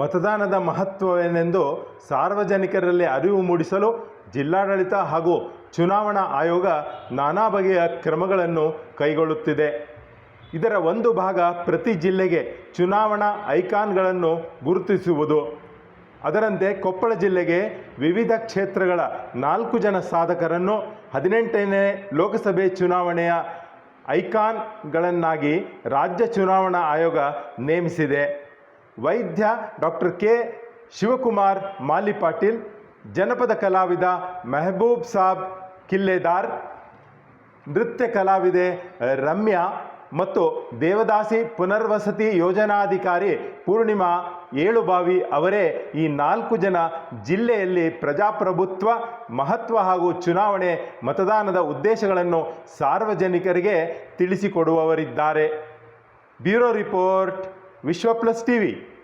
ಮತದಾನದ ಮಹತ್ವವೇನೆಂದು ಸಾರ್ವಜನಿಕರಲ್ಲಿ ಅರಿವು ಮೂಡಿಸಲು ಜಿಲ್ಲಾಡಳಿತ ಹಾಗೂ ಚುನಾವಣಾ ಆಯೋಗ ನಾನಾ ಬಗೆಯ ಕ್ರಮಗಳನ್ನು ಕೈಗೊಳ್ಳುತ್ತಿದೆ. ಇದರ ಒಂದು ಭಾಗ ಪ್ರತಿ ಜಿಲ್ಲೆಗೆ ಚುನಾವಣಾ ಐಕಾನ್ಗಳನ್ನು ಗುರುತಿಸುವುದು. ಅದರಂತೆ ಕೊಪ್ಪಳ ಜಿಲ್ಲೆಗೆ ವಿವಿಧ ಕ್ಷೇತ್ರಗಳ ನಾಲ್ಕು ಜನ ಸಾಧಕರನ್ನು ಹದಿನೆಂಟನೇ ಲೋಕಸಭೆ ಚುನಾವಣೆಯ ಐಕಾನ್ಗಳನ್ನಾಗಿ ರಾಜ್ಯ ಚುನಾವಣಾ ಆಯೋಗ ನೇಮಿಸಿದೆ. ವೈದ್ಯ ಡಾಕ್ಟರ್ ಕೆ ಶಿವಕುಮಾರ್, ಮಾಲಿ ಪಾಟೀಲ್, ಜನಪದ ಕಲಾವಿದ ಮೆಹಬೂಬ್ ಸಾಬ್, ಕಿಲ್ಲೆದಾರ್, ನೃತ್ಯ ಕಲಾವಿದೆ ರಮ್ಯಾ ಮತ್ತು ದೇವದಾಸಿ ಪುನರ್ವಸತಿ ಯೋಜನಾಧಿಕಾರಿ ಪೂರ್ಣಿಮಾ ಏಳುಬಾವಿ ಅವರೇ ಈ ನಾಲ್ಕು ಜನ ಜಿಲ್ಲೆಯಲ್ಲಿ ಪ್ರಜಾಪ್ರಭುತ್ವ, ಮಹತ್ವ ಹಾಗೂ ಚುನಾವಣೆ ಮತದಾನದ ಉದ್ದೇಶಗಳನ್ನು ಸಾರ್ವಜನಿಕರಿಗೆ ತಿಳಿಸಿಕೊಡುವವರಿದ್ದಾರೆ. Bureau report. Vishwa Plus TV.